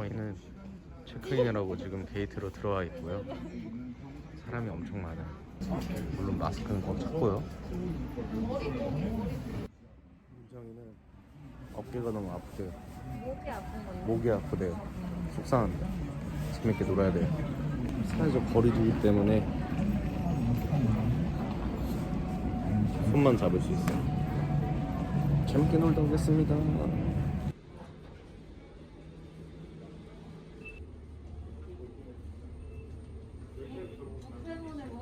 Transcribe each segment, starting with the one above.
저희는 체크인이라고 지금 게이트로 들어와 있고요. 사람이 엄청 많아요. 물론 마스크는 꼭 찾고요. 민정이는 어깨가 너무 아프대요. 목이 아픈 건데. 목이 아프대요. 속상한데. 재밌게 놀아야 돼요. 사회적 거리두기 때문에 손만 잡을 수 있어요. 재밌게 놀다 오겠습니다. 국회의원의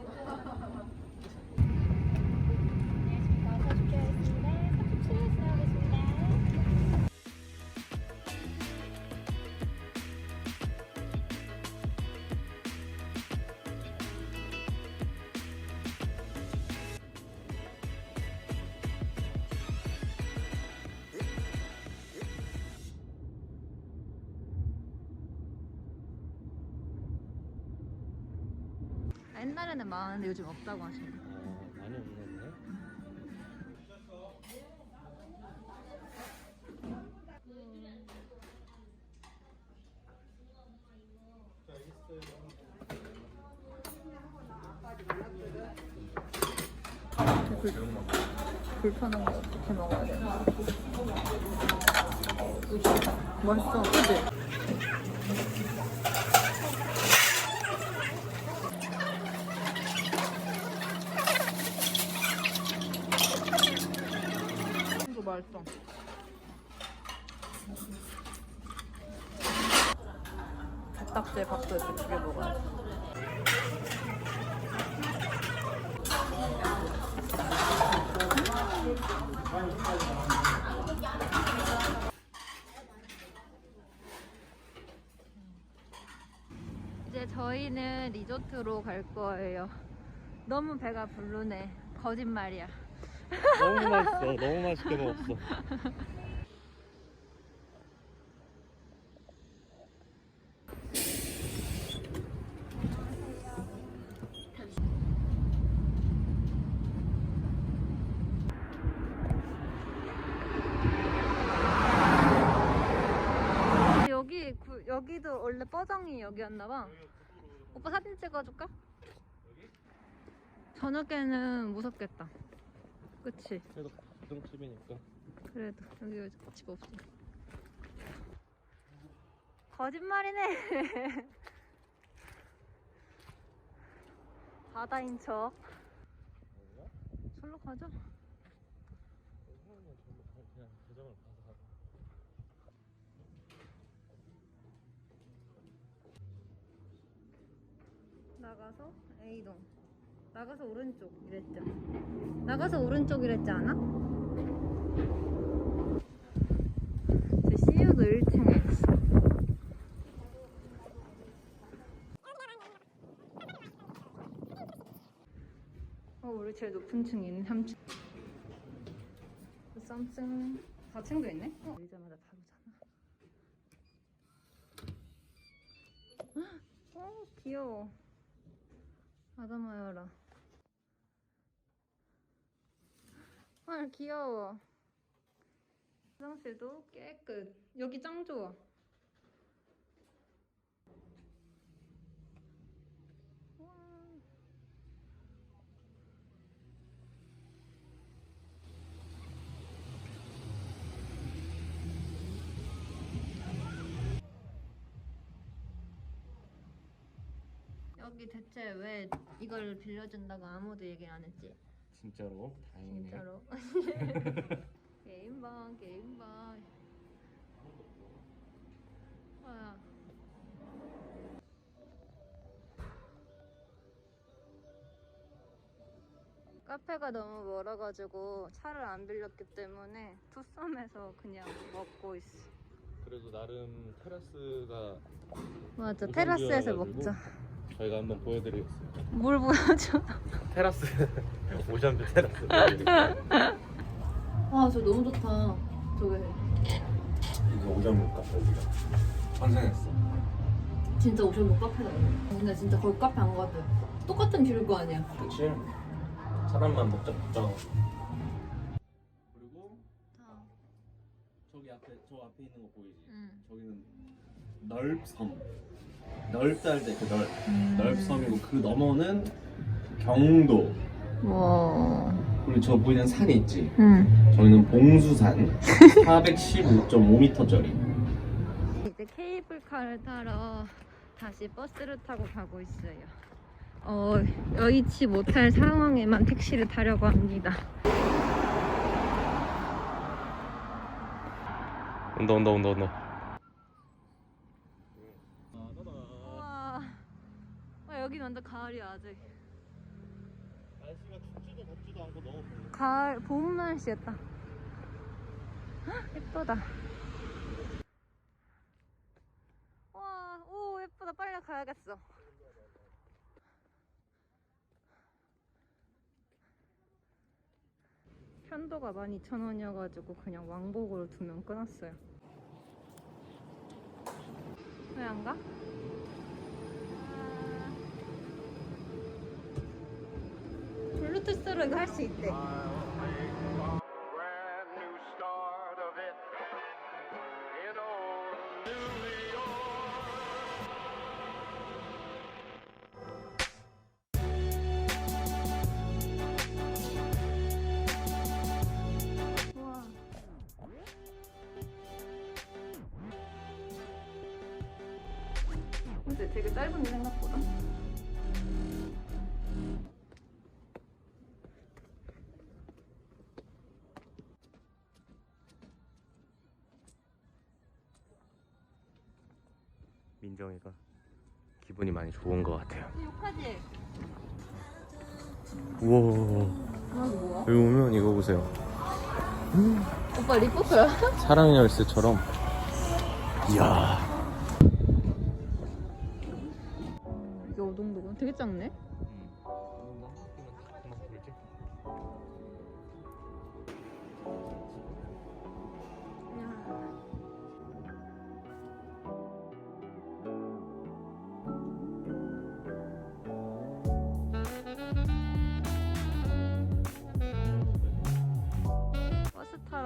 옛날에는 많은데 요즘 없다고 하시네. 어, 많이 없네. 불, 불편한 거 어떻게 먹어야 돼? 맛있어, 그치? 맛있어. 닭딱지에 밥도 이렇게 두개 먹어야 돼. 이제 저희는 리조트로 갈 거예요. 너무 배가 부르네. 거짓말이야. 너무 맛있어. 너무 맛있게 먹었어. 여기 구- 여기도 원래 뻐정이 여기였나봐. 오빠 사진 찍어줄까? 저녁에는 무섭겠다. 그치? 그래도 부동집이니까. 그래도 여기 집 없어. 거짓말이네. 바다인 척. 절로 가자. 그냥 계정을 봐서 나가서 A동. 나가서 오른쪽 이랬죠. 나가서 오른쪽 이랬지 않아? 저 CU도 1층에 있어. 어, 우리 제일 높은 층이 있네, 3층. 그 썸층 4층도 있네? 어, 열자마자 바로잖아. 어, 귀여워. 아담하여라. 헐 귀여워. 화장실도 깨끗. 여기 짱 좋아. 와. 여기 대체 왜 이걸 빌려준다고 아무도 얘기 안 했지? 진짜로 다행이네. 진짜로. 게임방, 게임방. 와. 카페가 너무 멀어가지고 차를 안 빌렸기 때문에 투썸에서 그냥 먹고 있어. 그래도 나름 테라스가 맞아, 테라스에서 먹자. 저희가 한번 보여드리겠습니다. 뭘 보여줘? 테라스 오션뷰 테라스. 와, 저 너무 좋다. 저게 이거 오션뷰 카페 여기가 환생했어. 진짜 오션부 카페다. 근데 진짜 거기 카페 안 가도 똑같은 뷰일 거 아니야. 그치? 사람만 복잡 복잡하고. 그리고 다. 저기 앞에 저 앞에 있는 거 보이지? 응. 저기는 넓섬. 넓다 할 때 그 넓. 음. 넓섬이고 그 너머는 경도. 와. 그리고 저 보이는 산이 있지. 응. 저희는 봉수산 415.5m짜리. 이제 케이블카를 타러 다시 버스를 타고 가고 있어요. 어, 여의치 못할 상황에만 택시를 타려고 합니다. 온다 온다 온다 온다. 우와. 와, 여긴 완전 가을이야, 아직. 날씨가 춥지도 덥지도 않고 너무 가을, 봄 날씨였다. 헉, 예쁘다. 와, 오, 예쁘다. 빨리 가야겠어. 편도가 12,000원이어가지고 그냥 왕복으로 두 명 끊었어요. 왜 안 가? 블루투스로 이거 할 수 있대. 되게 짧은데 생각보다. 민정이가 기분이 많이 좋은 것 같아요. 욕하지? 우와? 여기 오면 이거 보세요. 오빠 리포터야? 사랑 열쇠처럼. 이야. 이게 오동도군 되게 작네.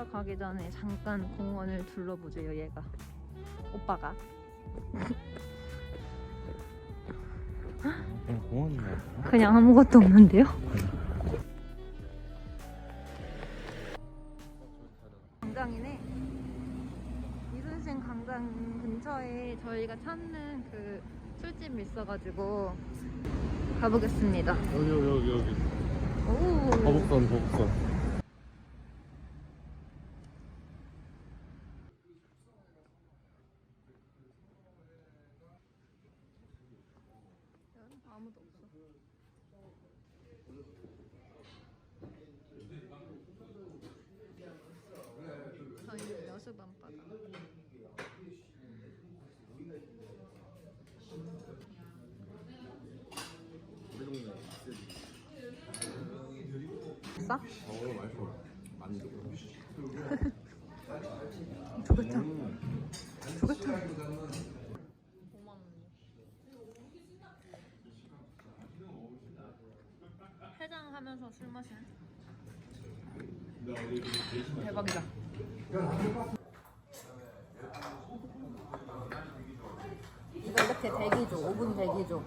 타러 가기 전에 잠깐 공원을 둘러보세요 얘가 오빠가 그냥 공원이야. 그냥 아무것도 없는데요? 광장이네. 이순신 광장 근처에 저희가 찾는 그 술집이 있어가지고 가보겠습니다. 여기 여기 여기 여기. 오. 거북선 거북선. 아무도 없어. 저희는 여수밤바다. 싸? 어 맛있어. 만두. 조개탕. 조개탕. 해장하면서 술 마시는? 대박이다. 이거 이렇게 대기죠. 5분 대기죠.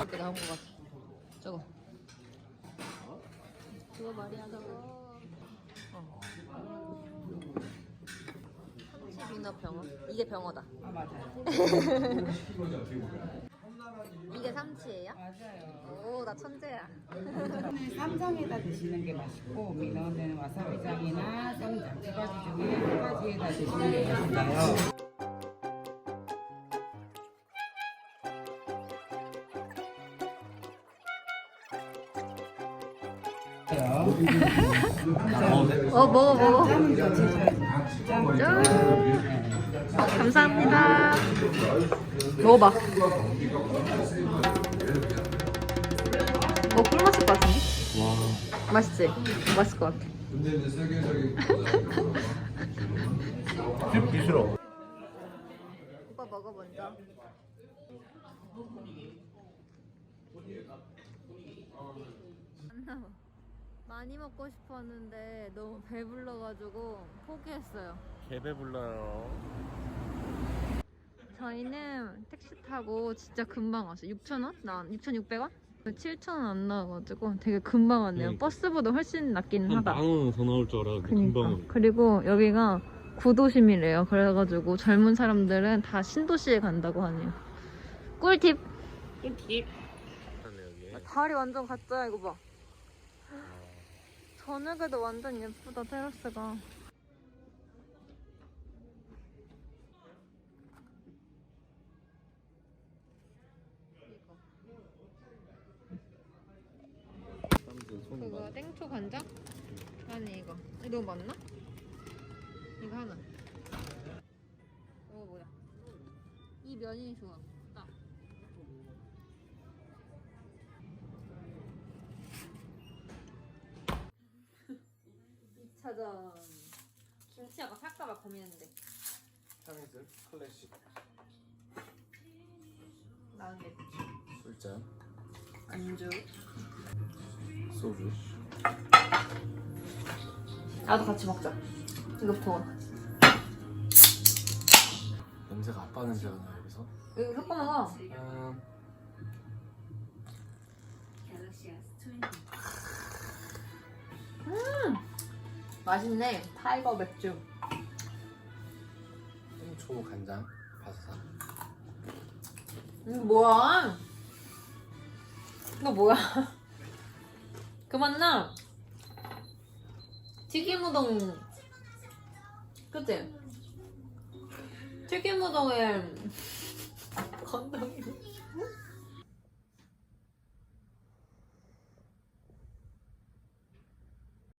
이렇게 나온 것 같아. 저거. 그거 말이야 저거. 어. 삼치비너 병어. 이게 병어다. 아 맞아요. 이게 삼치예요? 맞아요. 오, 나 천재야. 쌈장에다 드시는 게 맛있고 민어는 와사비장이나 쌈장 두 가지 중에 한 가지에다 드시는 게 맛있어요. 어, 먹어, 먹어. 짬은 같이. 짠. 감사합니다. 먹어봐. 어, 꿀 맛일 것 같은데? 와. 맛있지? 맛있을 것 같아. 싫어. 오빠 먹어 먼저. 안 나와. 많이 먹고 싶었는데 너무 배불러가지고 포기했어요. 개 배 불러요. 저희는 택시 타고 진짜 금방 왔어요. 6,000원? 나 6,600원? 7,000원 안 나와가지고 되게 금방 왔네요. 그러니까. 버스보다 훨씬 낫긴 하다. 원은 더 나올 줄 알았는데 그니까. 그리고 여기가 구도심이래요. 그래가지고 젊은 사람들은 다 신도시에 간다고 하네요. 꿀팁! 여기. 다리 완전 가짜야 이거 봐. 저녁에도 완전 예쁘다 테라스가. 그거 땡초 간장? 아니 이거 이거 맞나? 이거 하나 이거 뭐야 이 면이 좋아 딱 2차전 김치 아까 살까봐 고민했는데. 향이슬 클래식. 나은 게 술잔. 안주. 소주. 나도 같이 먹자. 이거부터 냄새가 아빠 냄새가 나 여기서? 이거 섞어 먹어 음, 맛있네. 타이거 맥주. 땡초 간장 바사삭. 이거 뭐야? 이거 뭐야? 그 맛나 튀김 우동. 그치? 튀김 우동에 건더기